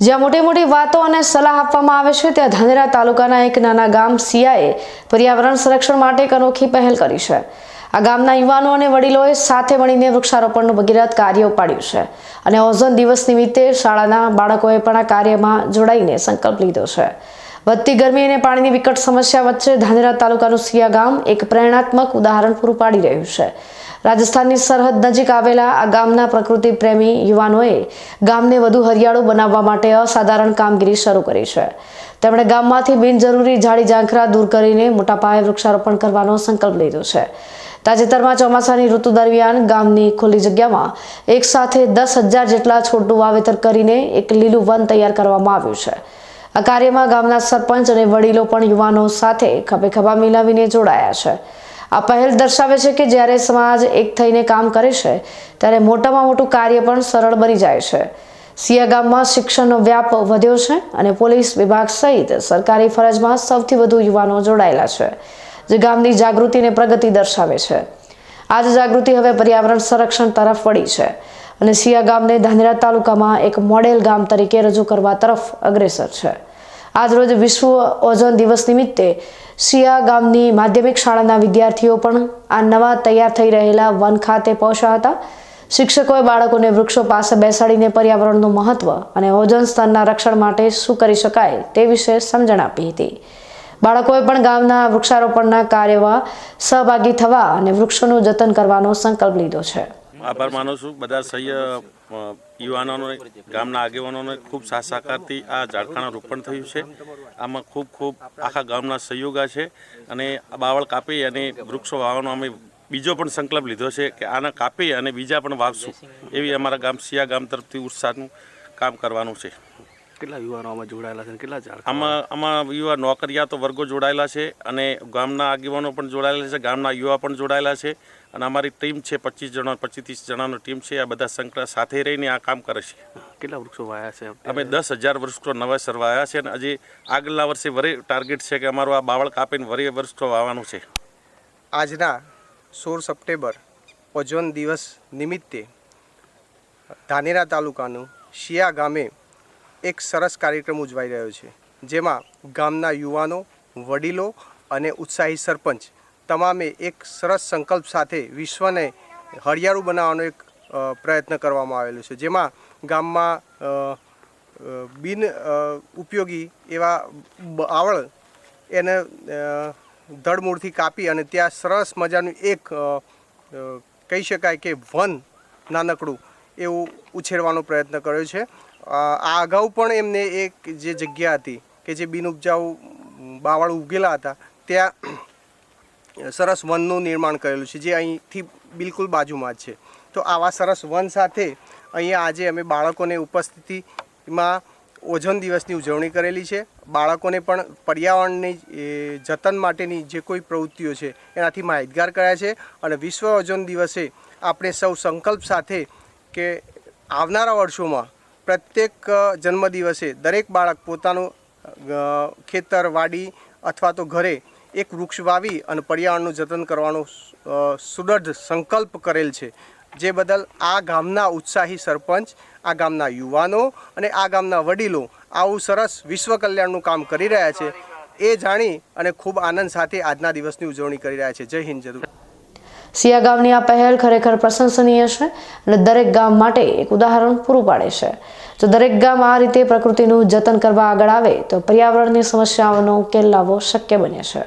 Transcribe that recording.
જ્યાં મોટી મોટી વાતો અને સલાહ આપવામાં આવે છે, ત્યાં ધાનેરા તાલુકાના એક નાના ગામ સિયાએ પર્યાવરણ સંરક્ષણ માટે એક અનોખી પહેલ કરી છે. આ ગામના યુવાનો અને વડીલોએ સાથે મળીને વૃક્ષારોપણનું ભગીરથ કાર્ય ઉપાડ્યું છે અને ઓઝોન દિવસ નિમિત્તે શાળાના બાળકોએ પણ આ કાર્યમાં જોડાઈને સંકલ્પ લીધો છે. વધતી ગરમી અને પાણીની વિકટ સમસ્યા વચ્ચે ધાનેરા તાલુકાનું સિયા ગામ એક પ્રેરણાત્મક ઉદાહરણ પૂરું પાડી રહ્યું છે. રાજસ્થાનની સરહદ નજીક આવેલા આ ગામના પ્રકૃતિ પ્રેમી યુવાનોએ ગામને વધુ હરિયાળું બનાવવા માટે અસાધારણ કામગીરી શરૂ કરી છે. તેમણે ગામમાંથી બિનજરૂરી ઝાડી ઝાંખરા દૂર કરીને મોટા પાયે વૃક્ષારોપણ કરવાનો સંકલ્પ લીધો છે. તાજેતરમાં ચોમાસાની ઋતુ દરમિયાન ગામની ખુલ્લી જગ્યામાં એક સાથે દસ હજાર જેટલા છોડનું વાવેતર કરીને એક લીલું વન તૈયાર કરવામાં આવ્યું છે. આ કાર્યમાં ગામના સરપંચ અને વડીલો પણ યુવાનો સાથે ખભે ખભા મિલાવીને જોડાયા છે. આ પહેલ દર્શાવે છે કે જ્યારે સમાજ એક થઈને કામ કરે છે, ત્યારે મોટામાં મોટું કાર્ય પણ સરળ બની જાય છે. સિયા ગામમાં શિક્ષણનો વ્યાપ વધ્યો છે અને પોલીસ વિભાગ સહિત સરકારી ફરજમાં સૌથી વધુ યુવાનો જોડાયેલા છે, જે ગામની જાગૃતિને પ્રગતિ દર્શાવે છે. આ જ જાગૃતિ હવે પર્યાવરણ સંરક્ષણ તરફ વળી છે અને સિયા ગામને ધાનેરા તાલુકામાં એક મોડેલ ગામ તરીકે રજૂ કરવા તરફ અગ્રેસર છે. આજરોજ વિશ્વ ઓઝોન દિવસ નિમિત્તે સિયા ગામની માધ્યમિક શાળાના વિદ્યાર્થીઓ પણ આ નવા તૈયાર થઈ રહેલા વન ખાતે પહોંચ્યા હતા. શિક્ષકોએ બાળકોને વૃક્ષો પાસે બેસાડીને પર્યાવરણનું મહત્વ અને ઓઝોન સ્તરના રક્ષણ માટે શું કરી શકાય તે વિશે સમજણ આપી હતી. બાળકોએ પણ ગામના વૃક્ષારોપણના કાર્યમાં સહભાગી થવા અને વૃક્ષોનું જતન કરવાનો સંકલ્પ લીધો છે. આભાર માનું છું. બધા સહ્ય યુવાનોને ગામના આગેવાનોને ખૂબ સાથ સહકારથી આ ઝાડખાના રોપણ થયું છે. આમાં ખૂબ ખૂબ આખા ગામના સહયોગા છે અને આ બાવળ કાપી અને વૃક્ષો વાવવાનો અમે બીજો પણ સંકલ્પ લીધો છે કે આને કાપી અને બીજા પણ વાવશું. એવી અમારા ગામ સિયા ગામ તરફથી ઉત્સાહનું કામ કરવાનું છે. કેટલા યુવાનો આમાં જોડાયેલા છે કેટલા આમાં આમાં યુવા નોકરિયાતો વર્ગો જોડાયેલા છે અને ગામના આગેવાનો પણ જોડાયેલા છે ગામના યુવા પણ જોડાયેલા છે. અને અમારી ટીમ છે પચીસ જણા પચીસ ત્રીસ જણાનો ટીમ છે. આ બધા સંકળા સાથે રહીને આ કામ કરે છે. કેટલા વૃક્ષો વાયા છે? અમે દસ હજાર વૃક્ષો નવા સરવાયા છે અને હજી આગલા વર્ષે વરે ટાર્ગેટ છે કે અમારું આ બાવળ કાપીને વરે વૃક્ષો વાવવાનું છે. આજના સોળ સપ્ટેમ્બર ઓઝોન દિવસ નિમિત્તે ધાનેરા તાલુકાનું શિયા ગામે એક સરસ કાર્યક્રમ ઉજવાઈ રહ્યો છે જેમાં ગામના યુવાનો વડીલો અને ઉત્સાહી સરપંચ તમામે એક સરસ સંકલ્પ સાથે વિશ્વને હરિયાળું બનાવવાનો એક પ્રયત્ન કરવામાં આવેલો છે. જેમાં ગામમાં બિન ઉપયોગી એવા બાવળ એને ધડમૂળથી કાપી અને ત્યાં સરસ મજાનું એક કહી શકાય કે વન નાનકડું એવું ઉછેરવાનો પ્રયત્ન કર્યો છે. આ અગાઉ પણ એમને એક જે જગ્યા હતી કે જે બિન ઉપજાઉ બાવળ ઉગેલા હતા, ત્યાં સરસ વનનું નિર્માણ કરેલું છે, જે અહીંથી બિલકુલ બાજુમાં જ છે. તો આવા સરસ વન સાથે અહીંયા આજે અમે બાળકોને ઉપસ્થિતિમાં ઓઝોન દિવસની ઉજવણી કરેલી છે. બાળકોને પણ પર્યાવરણની જતન માટેની જે કોઈ પ્રવૃત્તિઓ છે, એનાથી માહિતગાર કર્યા છે. અને વિશ્વ ઓઝોન દિવસે આપણે સૌ સંકલ્પ સાથે કે આવનારા વર્ષોમાં પ્રત્યેક જન્મદિવસે દરેક બાળક પોતાનું ખેતર, વાડી અથવા તો ઘરે એક વૃક્ષ વાવી અને પર્યાવરણનું જતન કરવાનો સુદૃઢ સંકલ્પ કરેલ છે. જે બદલ આ ગામના ઉત્સાહી સરપંચ, આ ગામના યુવાનો અને આ ગામના વડીલો આવું સરસ વિશ્વ કલ્યાણનું કામ કરી રહ્યા છે. એ જાણી અને ખૂબ આનંદ સાથે આજના દિવસની ઉજવણી કરી રહ્યા છે. જય હિન્દ જરૂર સિયા ગામની આ પહેલ ખરેખર પ્રશંસનીય છે અને દરેક ગામ માટે એક ઉદાહરણ પૂરું પાડે છે. જો દરેક ગામ આ રીતે પ્રકૃતિનું જતન કરવા આગળ આવે, તો પર્યાવરણની સમસ્યાઓનો ઉકેલ લાવવો શક્ય બને છે.